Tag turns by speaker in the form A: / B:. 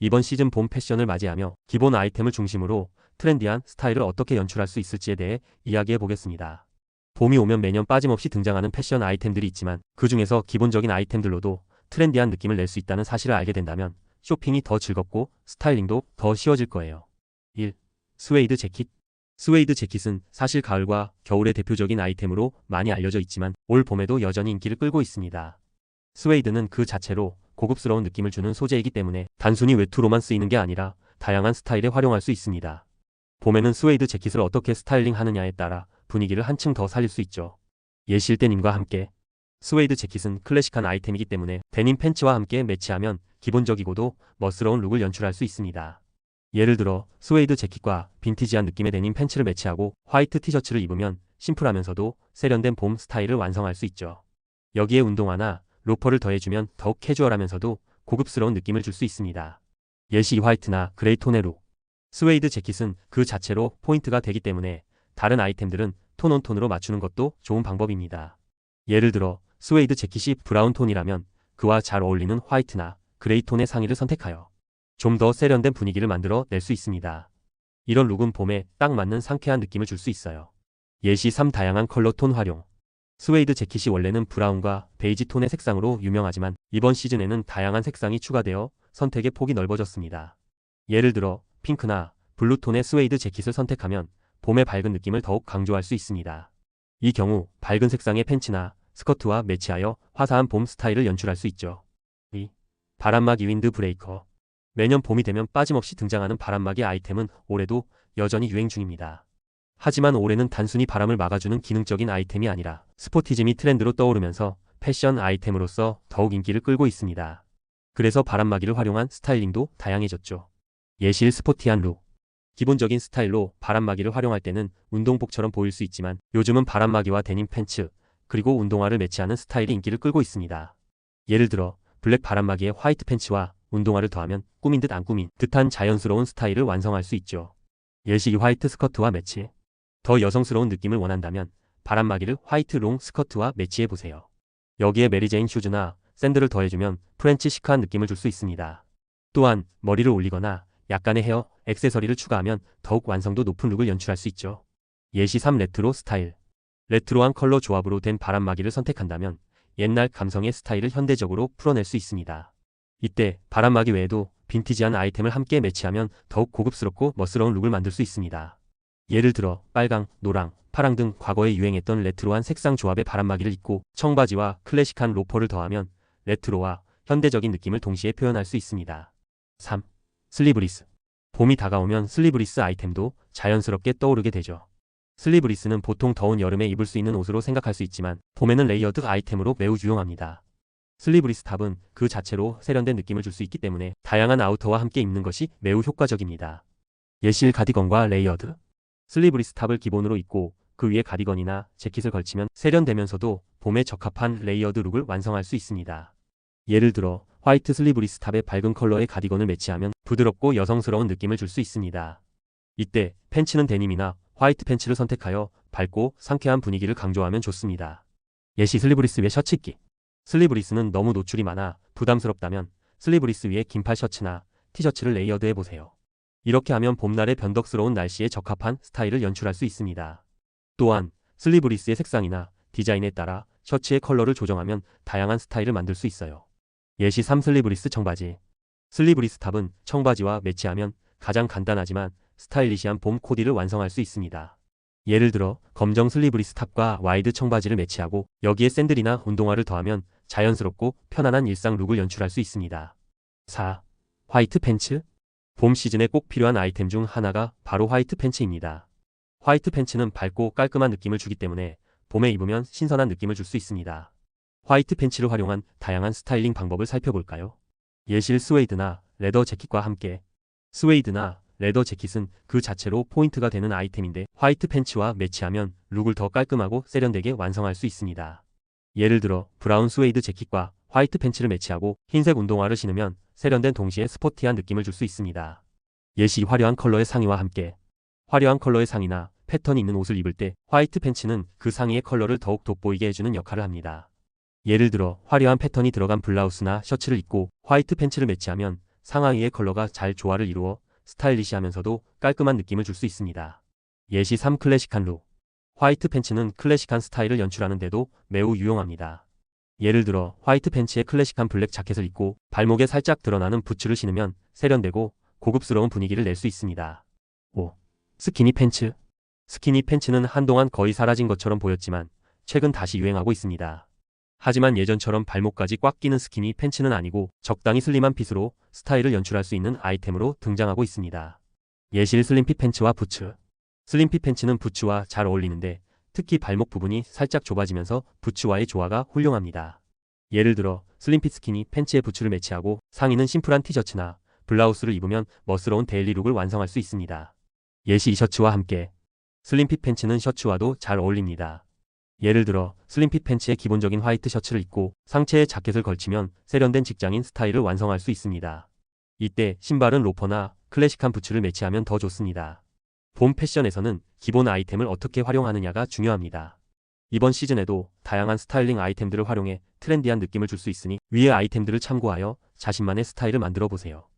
A: 이번 시즌 봄 패션을 맞이하며 기본 아이템을 중심으로 트렌디한 스타일을 어떻게 연출할 수 있을지에 대해 이야기해 보겠습니다. 봄이 오면 매년 빠짐없이 등장하는 패션 아이템들이 있지만 그 중에서 기본적인 아이템들로도 트렌디한 느낌을 낼 수 있다는 사실을 알게 된다면 쇼핑이 더 즐겁고 스타일링도 더 쉬워질 거예요. 1. 스웨이드 재킷 스웨이드 재킷은 사실 가을과 겨울의 대표적인 아이템으로 많이 알려져 있지만 올 봄에도 여전히 인기를 끌고 있습니다. 스웨이드는 그 자체로 고급스러운 느낌을 주는 소재이기 때문에 단순히 외투로만 쓰이는 게 아니라 다양한 스타일에 활용할 수 있습니다. 봄에는 스웨이드 재킷을 어떻게 스타일링 하느냐에 따라 분위기를 한층 더 살릴 수 있죠. 예실 데님과 함께 스웨이드 재킷은 클래식한 아이템이기 때문에 데님 팬츠와 함께 매치하면 기본적이고도 멋스러운 룩을 연출할 수 있습니다. 예를 들어 스웨이드 재킷과 빈티지한 느낌의 데님 팬츠를 매치하고 화이트 티셔츠를 입으면 심플하면서도 세련된 봄 스타일을 완성할 수 있죠. 여기에 운동화나 로퍼를 더해주면 더욱 캐주얼하면서도 고급스러운 느낌을 줄 수 있습니다. 예시 화이트나 그레이 톤의 룩. 스웨이드 재킷은 그 자체로 포인트가 되기 때문에 다른 아이템들은 톤 온 톤으로 맞추는 것도 좋은 방법입니다. 예를 들어 스웨이드 재킷이 브라운 톤이라면 그와 잘 어울리는 화이트나 그레이 톤의 상의를 선택하여 좀 더 세련된 분위기를 만들어 낼 수 있습니다. 이런 룩은 봄에 딱 맞는 상쾌한 느낌을 줄 수 있어요. 예시 3 다양한 컬러 톤 활용. 스웨이드 재킷이 원래는 브라운과 베이지 톤의 색상으로 유명하지만 이번 시즌에는 다양한 색상이 추가되어 선택의 폭이 넓어졌습니다. 예를 들어 핑크나 블루 톤의 스웨이드 재킷을 선택하면 봄의 밝은 느낌을 더욱 강조할 수 있습니다. 이 경우 밝은 색상의 팬츠나 스커트와 매치하여 화사한 봄 스타일을 연출할 수 있죠. 2. 바람막이 윈드 브레이커. 매년 봄이 되면 빠짐없이 등장하는 바람막이 아이템은 올해도 여전히 유행 중입니다. 하지만 올해는 단순히 바람을 막아주는 기능적인 아이템이 아니라 스포티즘이 트렌드로 떠오르면서 패션 아이템으로서 더욱 인기를 끌고 있습니다. 그래서 바람막이를 활용한 스타일링도 다양해졌죠. 예실 스포티한 룩. 기본적인 스타일로 바람막이를 활용할 때는 운동복처럼 보일 수 있지만 요즘은 바람막이와 데님 팬츠, 그리고 운동화를 매치하는 스타일이 인기를 끌고 있습니다. 예를 들어 블랙 바람막이에 화이트 팬츠와 운동화를 더하면 꾸민 듯 안 꾸민 듯한 자연스러운 스타일을 완성할 수 있죠. 예시 화이트 스커트와 매치. 더 여성스러운 느낌을 원한다면 바람막이를 화이트 롱 스커트와 매치해 보세요. 여기에 메리제인 슈즈나 샌들을 더해주면 프렌치 시크한 느낌을 줄 수 있습니다. 또한 머리를 올리거나 약간의 헤어, 액세서리를 추가하면 더욱 완성도 높은 룩을 연출할 수 있죠. 예시 3 레트로 스타일. 레트로한 컬러 조합으로 된 바람막이를 선택한다면 옛날 감성의 스타일을 현대적으로 풀어낼 수 있습니다. 이때 바람막이 외에도 빈티지한 아이템을 함께 매치하면 더욱 고급스럽고 멋스러운 룩을 만들 수 있습니다. 예를 들어 빨강, 노랑, 파랑 등 과거에 유행했던 레트로한 색상 조합의 바람막이를 입고 청바지와 클래식한 로퍼를 더하면 레트로와 현대적인 느낌을 동시에 표현할 수 있습니다. 3. 슬리브리스. 봄이 다가오면 슬리브리스 아이템도 자연스럽게 떠오르게 되죠. 슬리브리스는 보통 더운 여름에 입을 수 있는 옷으로 생각할 수 있지만 봄에는 레이어드 아이템으로 매우 유용합니다. 슬리브리스 탑은 그 자체로 세련된 느낌을 줄 수 있기 때문에 다양한 아우터와 함께 입는 것이 매우 효과적입니다. 예실 가디건과 레이어드. 슬리브리스 탑을 기본으로 입고 그 위에 가디건이나 재킷을 걸치면 세련되면서도 봄에 적합한 레이어드 룩을 완성할 수 있습니다. 예를 들어 화이트 슬리브리스 탑에 밝은 컬러의 가디건을 매치하면 부드럽고 여성스러운 느낌을 줄 수 있습니다. 이때 팬츠는 데님이나 화이트 팬츠를 선택하여 밝고 상쾌한 분위기를 강조하면 좋습니다. 예시 슬리브리스 위에 셔츠 입기. 슬리브리스는 너무 노출이 많아 부담스럽다면 슬리브리스 위에 긴팔 셔츠나 티셔츠를 레이어드 해보세요. 이렇게 하면 봄날의 변덕스러운 날씨에 적합한 스타일을 연출할 수 있습니다. 또한 슬리브리스의 색상이나 디자인에 따라 셔츠의 컬러를 조정하면 다양한 스타일을 만들 수 있어요. 예시 3 슬리브리스 청바지. 슬리브리스 탑은 청바지와 매치하면 가장 간단하지만 스타일리시한 봄 코디를 완성할 수 있습니다. 예를 들어 검정 슬리브리스 탑과 와이드 청바지를 매치하고 여기에 샌들이나 운동화를 더하면 자연스럽고 편안한 일상 룩을 연출할 수 있습니다. 4. 화이트 팬츠 봄 시즌에 꼭 필요한 아이템 중 하나가 바로 화이트 팬츠입니다. 화이트 팬츠는 밝고 깔끔한 느낌을 주기 때문에 봄에 입으면 신선한 느낌을 줄 수 있습니다. 화이트 팬츠를 활용한 다양한 스타일링 방법을 살펴볼까요? 예실 스웨이드나 레더 재킷과 함께 스웨이드나 레더 재킷은 그 자체로 포인트가 되는 아이템인데 화이트 팬츠와 매치하면 룩을 더 깔끔하고 세련되게 완성할 수 있습니다. 예를 들어 브라운 스웨이드 재킷과 화이트 팬츠를 매치하고 흰색 운동화를 신으면 세련된 동시에 스포티한 느낌을 줄 수 있습니다. 예시 화려한 컬러의 상의와 함께 화려한 컬러의 상의나 패턴이 있는 옷을 입을 때 화이트 팬츠는 그 상의의 컬러를 더욱 돋보이게 해주는 역할을 합니다. 예를 들어 화려한 패턴이 들어간 블라우스나 셔츠를 입고 화이트 팬츠를 매치하면 상하의의 컬러가 잘 조화를 이루어 스타일리시하면서도 깔끔한 느낌을 줄 수 있습니다. 예시 3 클래식한 룩. 화이트 팬츠는 클래식한 스타일을 연출하는데도 매우 유용합니다. 예를 들어 화이트 팬츠에 클래식한 블랙 자켓을 입고 발목에 살짝 드러나는 부츠를 신으면 세련되고 고급스러운 분위기를 낼 수 있습니다. 5. 스키니 팬츠. 스키니 팬츠는 한동안 거의 사라진 것처럼 보였지만 최근 다시 유행하고 있습니다. 하지만 예전처럼 발목까지 꽉 끼는 스키니 팬츠는 아니고 적당히 슬림한 핏으로 스타일을 연출할 수 있는 아이템으로 등장하고 있습니다. 예실 슬림핏 팬츠와 부츠. 슬림핏 팬츠는 부츠와 잘 어울리는데 특히 발목 부분이 살짝 좁아지면서 부츠와의 조화가 훌륭합니다. 예를 들어 슬림핏 스키니 팬츠에 부츠를 매치하고 상의는 심플한 티셔츠나 블라우스를 입으면 멋스러운 데일리 룩을 완성할 수 있습니다. 예시 이 셔츠와 함께 슬림핏 팬츠는 셔츠와도 잘 어울립니다. 예를 들어 슬림핏 팬츠에 기본적인 화이트 셔츠를 입고 상체에 자켓을 걸치면 세련된 직장인 스타일을 완성할 수 있습니다. 이때 신발은 로퍼나 클래식한 부츠를 매치하면 더 좋습니다. 봄 패션에서는 기본 아이템을 어떻게 활용하느냐가 중요합니다. 이번 시즌에도 다양한 스타일링 아이템들을 활용해 트렌디한 느낌을 줄 수 있으니 위의 아이템들을 참고하여 자신만의 스타일을 만들어 보세요.